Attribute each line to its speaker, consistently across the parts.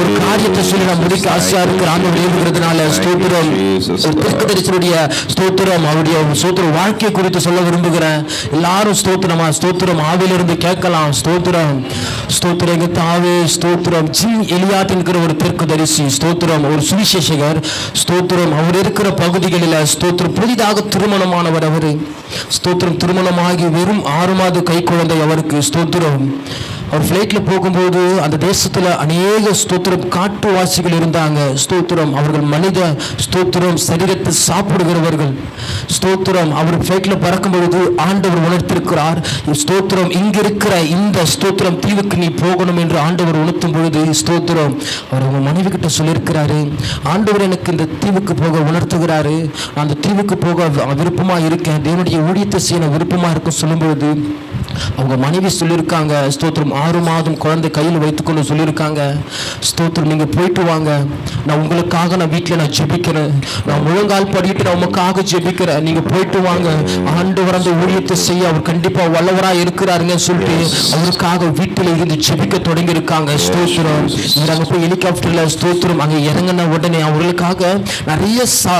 Speaker 1: ஒரு காரியத்தை சொல்லி நான் முடிக்க ஆசையா இருக்கிற ஆண்டவர் ஏவுகிறதுனால ஸ்தோத்திரம். ஒரு தீர்க்கதரிசனுடைய ஸ்தோத்திரம் அவருடைய ஸ்தோத்திரம் வாழ்க்கை குறித்து சொல்ல விரும்புகிறேன். எல்லாரும் ஸ்தோத்திரமா? ஸ்தோத்திரம் ஆவிலிருந்து கேட்கலாம். ஸ்தோத்திரம். ஸ்தோத்திரம் எங்க தாவே ஸ்தோத்திரம் எலியாட் என்கிற ஒரு தீர்க்கதரிசி ஸ்தோத்திரம். ஒரு சுவிசேஷகர் ஸ்தோத்திரம். அவர் இருக்கிற பகுதிகளில் ஸ்தோத்திரம். புதிதாக திருமணமானவர் அவரு. ஸ்தோத்திரம் திருமணமாகி வெறும் ஆறு மாத கை குழந்தை அவருக்கு. ஸ்தோத்திரம். அவர் ஃப்ளைட்டில் போகும்போது அந்த தேசத்தில் அநேக ஸ்தோத்திரம் காட்டுவாசிகள் இருந்தாங்க. ஸ்தோத்திரம் அவர்கள் மனித ஸ்தோத்திரம் சரீரத்தை சாப்பிடுகிறவர்கள். ஸ்தோத்திரம் அவர் ஃப்ளைட்டில் பறக்கும் ஆண்டவர் உணர்த்திருக்கிறார். ஸ்தோத்திரம் இங்கே இருக்கிற இந்த ஸ்தோத்திரம் தீவுக்கு நீ போகணும் என்று ஆண்டவர் உணர்த்தும் பொழுது ஸ்தோத்திரம் அவர் உங்கள் மனைவி கிட்ட சொல்லியிருக்கிறாரு. ஆண்டவர் எனக்கு இந்த தீவுக்கு போக உணர்த்துகிறாரு. அந்த தீவுக்கு போக விருப்பமாக இருக்கேன். தேவனுடைய ஊழியத்தை செய்ய விருப்பமாக இருக்கும் இருக்க அவங்க மனைவி சொல்லியிருக்காங்க ஸ்தோத்திரம் ஆறு மாதம் குழந்தை கையில் வைத்துக்கொண்டு சொல்லியிருக்காங்க ஸ்தோத்திரம் நீங்கள் போயிட்டு வாங்க. நான் உங்களுக்காக நான் வீட்டில் நான் ஜெபிக்கிறேன். நான் முழங்கால் படிட்டு நான் உமக்காக ஜெபிக்கிறேன். நீங்கள் போயிட்டு வாங்க. ஆண்டு அந்த ஊழியத்தை செய்ய அவர் கண்டிப்பாக வல்லவராக இருக்கிறாருங்கன்னு சொல்லிட்டு அவருக்காக வீட்டில் இருந்து ஜெபிக்க தொடங்கி இருக்காங்க ஸ்தோத்திரம். இவர் அங்கே போய் ஹெலிகாப்டரில் ஸ்தோத்திரம். அங்கே இறங்கின உடனே அவர்களுக்காக நிறைய சா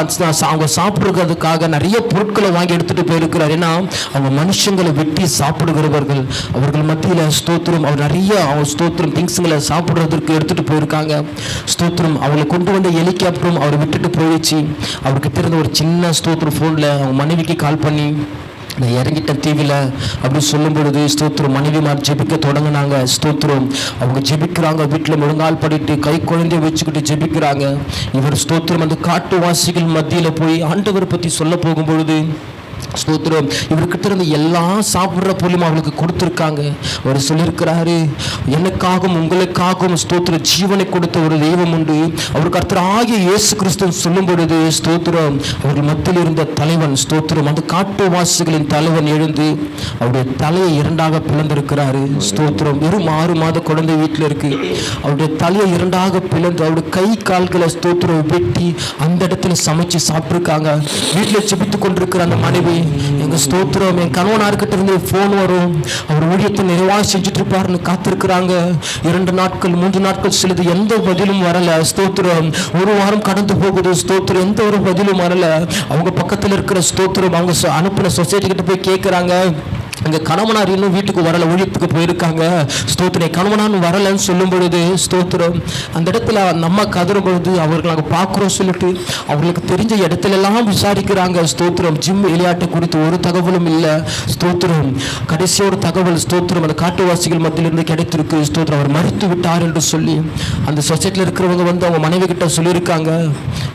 Speaker 1: அவங்க சாப்பிடுறதுக்காக நிறைய பொருட்களை வாங்கி எடுத்துகிட்டு போயிருக்கிறார். ஏன்னா அவங்க மனுஷங்களை வெட்டி சாப்பிடுகிற சாப்பிடுகிறவர்கள் அவர்கள் மத்தியில் ஸ்தோத்திரம் அவர் நிறைய அவர் ஸ்தோத்திரம் திங்ஸுங்களை சாப்பிடுறதுக்கு எடுத்துட்டு போயிருக்காங்க. ஸ்தோத்திரம் அவங்களை கொண்டு வந்த ஹெலிகாப்டரும் அவரை விட்டுட்டு போயிடுச்சு. அவர்கிட்ட இருந்த ஒரு சின்ன ஸ்தோத்திரம் ஃபோனில் அவங்க மனைவிக்கு கால் பண்ணி நான் இறங்கிட்டேன் தீவில். அப்படின்னு சொல்லும் பொழுது ஸ்தோத்திரம் மனைவிமார் ஜெபிக்க தொடங்கினாங்க. ஸ்தோத்திரம் அவங்க ஜெபிக்கிறாங்க வீட்டில் முழுங்கால் படிட்டு கை குழந்தைய வச்சுக்கிட்டு ஜெபிக்கிறாங்க. இவர் ஸ்தோத்திரம் அந்த காட்டுவாசிகள் மத்தியில் போய் ஆண்டவர் பற்றி சொல்ல போகும் பொழுது ஸ்தோத்திரம். இவர்கிட்ட இருந்து எல்லாம் சாப்பிட்ற பொருளும் அவளுக்கு கொடுத்துருக்காங்க. அவர் சொல்லியிருக்கிறாரு எனக்காகவும் உங்களுக்காகவும் ஸ்தோத்திரம். ஜீவனை கொடுத்த ஒரு தெய்வம் உண்டு. அவருக்கு கர்த்தர் ஆகிய இயேசு கிறிஸ்து சொல்லும் பொழுது ஸ்தோத்திரம் அவர்கள் மத்தியில் இருந்த தலைவன் ஸ்தோத்திரம் அந்த காட்டுவாசிகளின் தலைவன் எழுந்து அவருடைய தலையை இரண்டாக பிளந்திருக்கிறாரு. ஸ்தோத்திரம் வெறும் ஆறு மாத குழந்தை வீட்டில் இருக்கு. அவருடைய தலையை இரண்டாக பிளந்து அவருடைய கை கால்களை ஸ்தோத்திரம் வெட்டி அந்த இடத்துல சமைச்சு சாப்பிட்ருக்காங்க வீட்டில் செபித்து கொண்டிருக்கிற அந்த மனைவி எங்க ஸ்தோத்திரம் என் கணவனார்கிட்ட இருந்து ஃபோன் வரும். அவர் ஊழியத்தை நிறைவாக செஞ்சுட்டு இருப்பாருன்னு காத்திருக்கிறாங்க. இரண்டு நாட்கள் மூன்று நாட்கள் சிலது எந்த பதிலும் வரல. ஸ்தோத்திரம் ஒரு வாரம் கடந்து போகுது. ஸ்தோத்திரம் எந்த ஒரு பதிலும் வரல. அவங்க பக்கத்தில் இருக்கிற ஸ்தோத்திரம் அவங்க சொ- அனுப்பின சொசைட்டி கிட்ட போய் கேட்குறாங்க எங்க கணவனார் இன்னும் வீட்டுக்கு வரல ஒழிப்புக்கு போயிருக்காங்க. ஸ்தோத்திரம் கணவனான் வரலன்னு சொல்லும் பொழுது ஸ்தோத்திரம் அந்த இடத்துல நம்ம கதறும் பொழுது அவர்கள் நாங்கள் பார்க்குறோம் சொல்லிட்டு அவர்களுக்கு தெரிஞ்ச இடத்துல எல்லாம் விசாரிக்கிறாங்க. ஸ்தோத்திரம் ஜிம் விளையாட்டு குறித்து ஒரு தகவலும் இல்லை. ஸ்தோத்திரம் கடைசி ஒரு தகவல் ஸ்தோத்திரம் அந்த காட்டுவாசிகள் மத்தியிலிருந்து கிடைத்திருக்கு. ஸ்தோத்திரம் அவர் மறுத்து விட்டார் என்று சொல்லி அந்த சொசைட்டியில் இருக்கிறவங்க வந்து அவங்க மனைவி கிட்ட சொல்லியிருக்காங்க.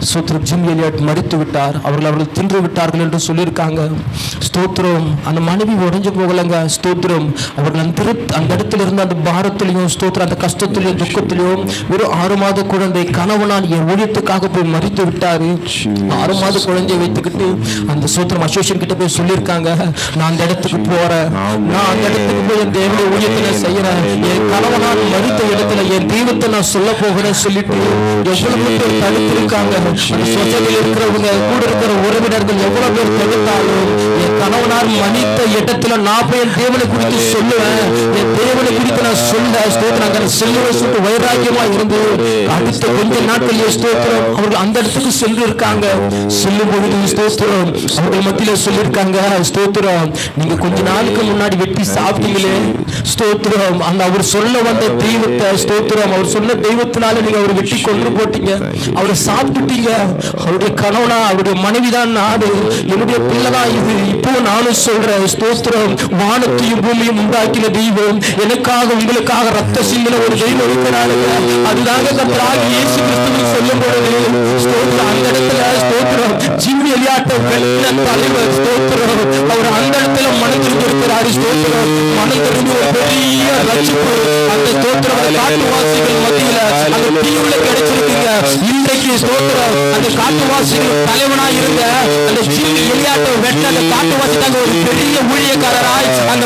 Speaker 1: ஸ்தோத்திரம் ஜிம் எலியாட் மறித்து விட்டார். அவர்கள் அவர்கள் தின்று விட்டார்கள் என்று சொல்லியிருக்காங்க. ஸ்தோத்திரம் அந்த மனைவி உடஞ்சு போகலங்க. ஸ்தோத்திரம். அவர்கள் அந்த அந்த இடத்துல இருந்து அந்த பாரத்திலையும் ஸ்தோத்திரம் அந்த கஷ்டத்திலையும் துக்கத்திலையும் வெறும் ஆறு மாத குழந்தை கணவனான் என் ஊழியத்துக்காக போய் மறித்து விட்டாரு. ஆறு மாத குழந்தையை வைத்துக்கிட்டு அந்த ஸ்தோத்திரம் அசோசியன் கிட்ட போய் சொல்லியிருக்காங்க. நான் அந்த இடத்துக்கு போறேன். நான் அந்த இடத்துக்கு போய் என் தேவனுடைய ஊழியத்தை செய்யறேன் என் கணவனான் மறித்த இடத்துல என் தெய்வத்தை நான் சொல்ல போகிறேன் சொல்லிட்டு எவ்வளவு பேர் தடுத்திருக்காங்க. இருக்கிறவங்க கூட இருக்கிற உறவினர்கள் எவ்வளவு பேர் தடுத்தாலும் கணவனார் மன்னித்த இடத்துல நான் போய் என் தேவனை குறித்து சொல்லுவேன். என் தேவனை குறித்து நான் சொல்ல ஸ்தோத்திரம். அங்க செல்லுவேன் சொல்லிட்டு வைராக்கியமா இருந்து அடுத்த கொஞ்ச நாட்கள் ஸ்தோத்திரம். அவர்கள் அந்த இடத்துக்கு சென்று இருக்காங்க செல்லும் பொழுது ஸ்தோத்திரம். அவர்கள் மத்தியில சொல்லியிருக்காங்க ஸ்தோத்திரம் நீங்க கொஞ்ச நாளுக்கு முன்னாடி வெட்டி சாப்பிட்டீங்களே. ஸ்தோத்திரம். அந்த அவர் சொல்ல வந்த தெய்வத்தை ஸ்தோத்திரம் அவர் சொன்ன தெய்வத்தினால நீங்க அவரை வெட்டி கொன்று போட்டீங்க. அவரை சாப்பிட்டுட்டீங்க. அவருடைய கணவனா அவருடைய மனைவிதான் நாடு. என்னுடைய பிள்ளைதான் இது. இப்போ நானும் சொல்றேன். ஸ்தோத்திரம். வானத்தையும் பூமியும் உண்டாக்கின தெய்வம். எனக்காக உங்களுக்காக ரத்த சிந்தின ஒரு தெய்வம் இருக்கிறாங்க அதுதாங்க கர்த்தராகிய இயேசு கிறிஸ்துவின் சொல்லும் பொழுது ஸ்தோத்திரம். அந்த இடத்துல ஸ்தோத்திரம். ஜிம்மி எலியாட்டை வெட்டின தலைவர் ஸ்தோத்திரம். அவர் அந்த இடத்துல மனம் திரும்பி இருக்கிறாரு ஸ்தோத்திரம். மனம் திரும்பி ஒரு பெரிய ரட்சிப்பு. அந்த ஸ்தோத்திரம் காட்டுவாசிகள் மத்தியில அந்த தீவுல ஸ்தோத்திரம் அந்த காட்டுவாசிகள் இருந்த அந்த எலியாட்டை வெட்ட அந்த காட்டுவாசி தாங்க ஒரு பெரிய ஊழியக்காரராய் அந்த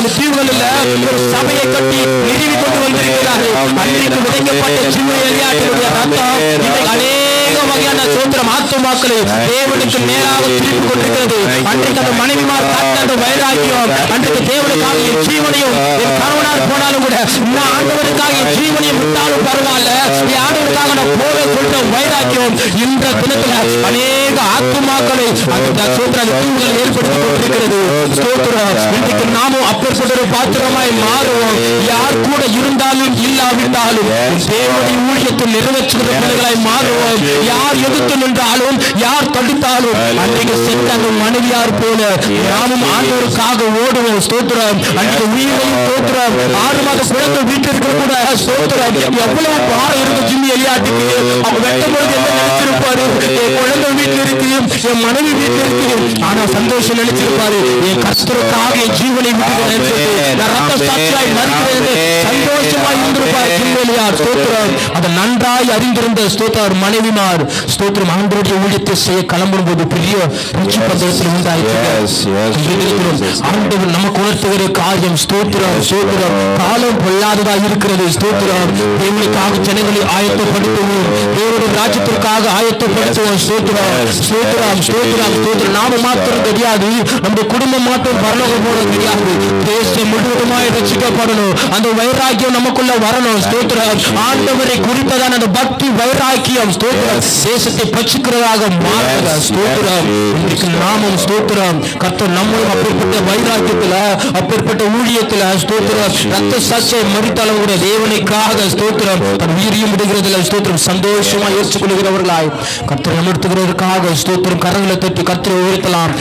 Speaker 1: அந்த தீவுகளில் ஒரு சபையை கட்டி நிறுவி கொண்டு வந்திருக்கிறார்கள். அன்றைக்கு விதைக்கப்பட்ட எலியாட்டினுடைய ரத்தம் அநேக வகையான சோத்திரம் ஆத்தும ஆத்துமாக்களை தேவனுக்கு திருப்பி கொண்டிருக்கிறது. அன்றைக்கு அந்த மனைவிமார் அந்த வைராக்கியம் அன்றைக்கு தேவனுக்காக என் ஜீவனையும் என் கணவனார் போனாலும் கூட நான் ஆண்டவருக்காக என் ஜீவனையும் விட்டாலும் பரவாயில்ல. என் ஆண்டவருக்காக நான் போவே சொல்ற வைராக்கியம் இந்த தினத்துல அநேக ஆத்துமாக்களை அந்த சோத்திர தூண்கள் ஏற்படுத்தி கொண்டிருக்கிறது. ஸ்தோத்திரம். இன்றைக்கு நாமும் அப்பேற்பட்ட ஒரு பாத்திரமாய் மாறுவோம். யார் கூட இருந்தாலும் இல்லாவிட்டாலும் தேவனுடைய ஊழியத்தில் நிறைவேற்றுகிற பிள்ளைகளாய் மாறுவோம். யார் எதிர்த்து நின்றாலும் யார் தடுத்தாலும் அன்றைக்கு சென்ற மனைவியார் போல நாமும் ஆண்டவருக்காக ஓடுவோம் ஸ்தோத்திரம். அன்றைக்கு உயிரையும் ஸ்தோத்திரம். ஆறு மாத குழந்தை வீட்டில் இருக்க கூட ஸ்தோத்திரம். எவ்வளவு பாரம் இருக்கு ஜிம்மி எலியாட்டுக்கு அவன் வெட்டும் பொழுது என்ன நினைச்சிருப்பாரு? என் குழந்தை வீட்டில் இருக்கு என் மனைவி வீட்டில் இருக்கு. ஆனா சந்தோஷம் நினைச்சிருப்பாரு. என் கஷ்டத்துக்காக என் ஜீவனை விட்டு நான் ரத்த சாட்சியாய் மறுக்கிறேன் சந்தோஷமாய் இருந்திருப்பார். ஜிம்மேலியார் ஸ்தோத்திரம். அதை நன்றாய் அறிந்திருந்த ஸ்தோத்திரம் மனைவிமார் ஸ்தோத்திரம் ஆண்டவருடைய ஊழியத்தை செய்ய கிளம்பும் போது பெரிய உண்டாயிற்று.
Speaker 2: Jesus.
Speaker 1: ஆண்டவர் நமக்கு உணர்த்துகிற காரியம் ஸ்தோத்திரம் ஸ்தோத்திரம். காலம் பொல்லாததா இருக்கிறது ஸ்தோத்திரம். தேவனுக்காக ஜனங்களை ஆயத்தப்படுத்துவோம். தேவனுடைய ராஜ்யத்திற்காக ஆயத்தப்படுத்துவோம் ஸ்தோத்திரம். ஸ்தோத்திரம் ஸ்தோத்திரம் ஸ்தோத்திரம். நாம மாத்திரம் தெரியாது. நம்முடைய குடும்பம் மாத்திரம் பரலோகம் போட தெரியாது. தேசம் முழுவதுமாய் ரசிக்கப்படணும் அந்த வைராக்கியம் நமக்குள்ள வரணும். ஸ்தோத்திரம். ஆண்டவரை குறித்ததான அந்த பக்தி வைராக்கியம் ஸ்தோத்திரம். தேசத்தை பச்சிக்கிறதாக மாறுக ஸ்தோத்திரம். இன்றைக்கு நாமம் ஸ்தோத்திரம். கர்த்தர் நம்மளும் அப்பேற்பட்ட வைராக்கியத்துல அப்பேற்பட்ட ஊழியத்துல ஸ்தோத்திரம். ரத்த சாட்சியை மறித்தாலும் கூட தேவனைக்காக ஸ்தோத்திரம். தன் உயிரியும் விடுகிறதுல ஸ்தோத்திரம். சந்தோஷமா ஏற்றுக்கொள்கிறவர்களாய் கர்த்தர் அமர்த்துகிறதற்காக ஸ்தோத்திரம். கரங்களை தட்டி கர்த்தரை உயர்த்தலாம்.